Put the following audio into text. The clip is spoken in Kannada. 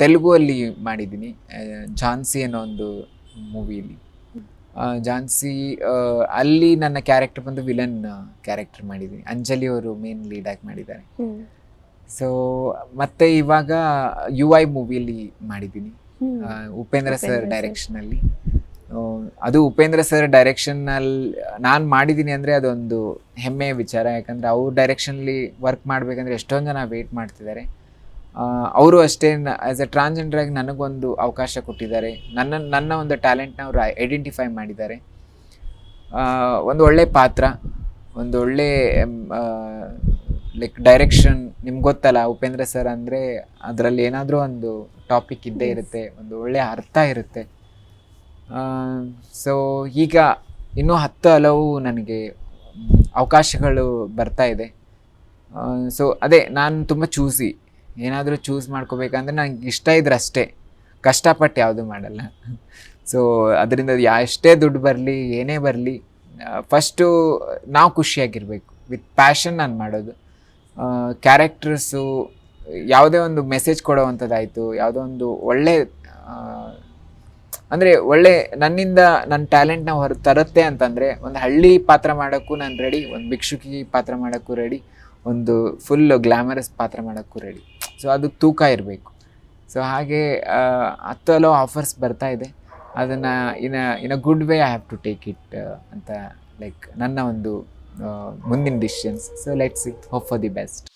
ತೆಲುಗುವಲ್ಲಿ ಮಾಡಿದ್ದೀನಿ ಆ, ಝಾನ್ಸಿ ಅನ್ನೋ ಒಂದು ಮೂವಿಯಲ್ಲಿ. ಝಾನ್ಸಿ ಅಲ್ಲಿ ನನ್ನ ಕ್ಯಾರೆಕ್ಟರ್ ಬಂದು ವಿಲನ್ ಕ್ಯಾರೆಕ್ಟರ್ ಮಾಡಿದ್ದೀನಿ. ಅಂಜಲಿ ಅವರು ಮೇನ್ ಲೀಡ್ ಆಗಿ ಮಾಡಿದ್ದಾರೆ. ಸೊ ಮತ್ತೆ ಇವಾಗ ಯು ಐ ಮೂವಿಯಲ್ಲಿ ಮಾಡಿದ್ದೀನಿ. ಉಪೇಂದ್ರ ಸರ್ ಡೈರೆಕ್ಷನ್ ಅಲ್ಲಿ ಅದು ಉಪೇಂದ್ರ ಸರ್ ಡೈರೆಕ್ಷನ್ನಲ್ಲಿ ನಾನು ಮಾಡಿದ್ದೀನಿ ಅಂದರೆ ಅದೊಂದು ಹೆಮ್ಮೆಯ ವಿಚಾರ. ಯಾಕಂದರೆ ಅವ್ರ ಡೈರೆಕ್ಷನಲ್ಲಿ ವರ್ಕ್ ಮಾಡಬೇಕಂದ್ರೆ ಎಷ್ಟೊಂದು ಜನ ವೆಯ್ಟ್ ಮಾಡ್ತಿದ್ದಾರೆ. ಅವರು ಅಷ್ಟೇ ಆ್ಯಸ್ ಎ ಟ್ರಾನ್ಸ್ಜೆಂಡರ್ ಆಗಿ ನನಗೊಂದು ಅವಕಾಶ ಕೊಟ್ಟಿದ್ದಾರೆ. ನನ್ನ ನನ್ನ ಒಂದು ಟ್ಯಾಲೆಂಟ್ನ ಅವರು ಐಡೆಂಟಿಫೈ ಮಾಡಿದ್ದಾರೆ. ಒಂದು ಒಳ್ಳೆ ಪಾತ್ರ ಒಂದು ಒಳ್ಳೆ ಲೈಕ್ ಡೈರೆಕ್ಷನ್ ನಿಮ್ಗೆ ಗೊತ್ತಲ್ಲ ಉಪೇಂದ್ರ ಸರ್ ಅಂದರೆ ಅದರಲ್ಲಿ ಏನಾದರೂ ಒಂದು ಟಾಪಿಕ್ ಇದ್ದೇ ಇರುತ್ತೆ ಒಂದು ಒಳ್ಳೆ ಅರ್ಥ ಇರುತ್ತೆ. ಸೊ ಈಗ ಇನ್ನೂ ಹತ್ತು ಹಲವು ನನಗೆ ಅವಕಾಶಗಳು ಬರ್ತಾ ಇದೆ. ಸೊ ಅದೇ ನಾನು ತುಂಬ ಚೂಸಿ ಏನಾದರೂ ಚೂಸ್ ಮಾಡ್ಕೋಬೇಕಂದ್ರೆ ನನಗೆ ಇಷ್ಟ ಇದ್ರೆ ಅಷ್ಟೇ. ಕಷ್ಟಪಟ್ಟು ಯಾವುದು ಮಾಡಲ್ಲ. ಸೊ ಅದರಿಂದ ಎಷ್ಟೇ ದುಡ್ಡು ಬರಲಿ, ಏನೇ ಬರಲಿ ಫಸ್ಟು ನಾವು ಖುಷಿಯಾಗಿರಬೇಕು. ವಿತ್ ಪ್ಯಾಷನ್ ನಾನು ಮಾಡೋದು. ಕ್ಯಾರೆಕ್ಟರ್ಸು ಯಾವುದೇ ಒಂದು ಮೆಸೇಜ್ ಕೊಡೋವಂಥದ್ದಾಯಿತು ಯಾವುದೋ ಒಂದು ಒಳ್ಳೆ ಅಂದರೆ ಒಳ್ಳೆ ನನ್ನಿಂದ ನನ್ನ ಟ್ಯಾಲೆಂಟ್ನ ಹೊರ ತರುತ್ತೆ ಅಂತಂದರೆ ಒಂದು ಹಳ್ಳಿ ಪಾತ್ರ ಮಾಡೋಕ್ಕೂ ನಾನು ರೆಡಿ ಒಂದು ಭಿಕ್ಷುಕಿ ಪಾತ್ರ ಮಾಡೋಕ್ಕೂ ರೆಡಿ ಒಂದು ಫುಲ್ ಗ್ಲಾಮರಸ್ ಪಾತ್ರ ಮಾಡೋಕ್ಕೂ ರೆಡಿ ಸೊ ಅದು ತೂಕ ಇರಬೇಕು. ಸೊ ಹಾಗೆ ಹತ್ತಲೋ ಆಫರ್ಸ್ ಬರ್ತಾ ಇದೆ. ಅದನ್ನು in in a good way I have to take it ಅಂತ ಲೈಕ್ ನನ್ನ ಒಂದು ಮುಂದಿನ decisions so let's see hope for the best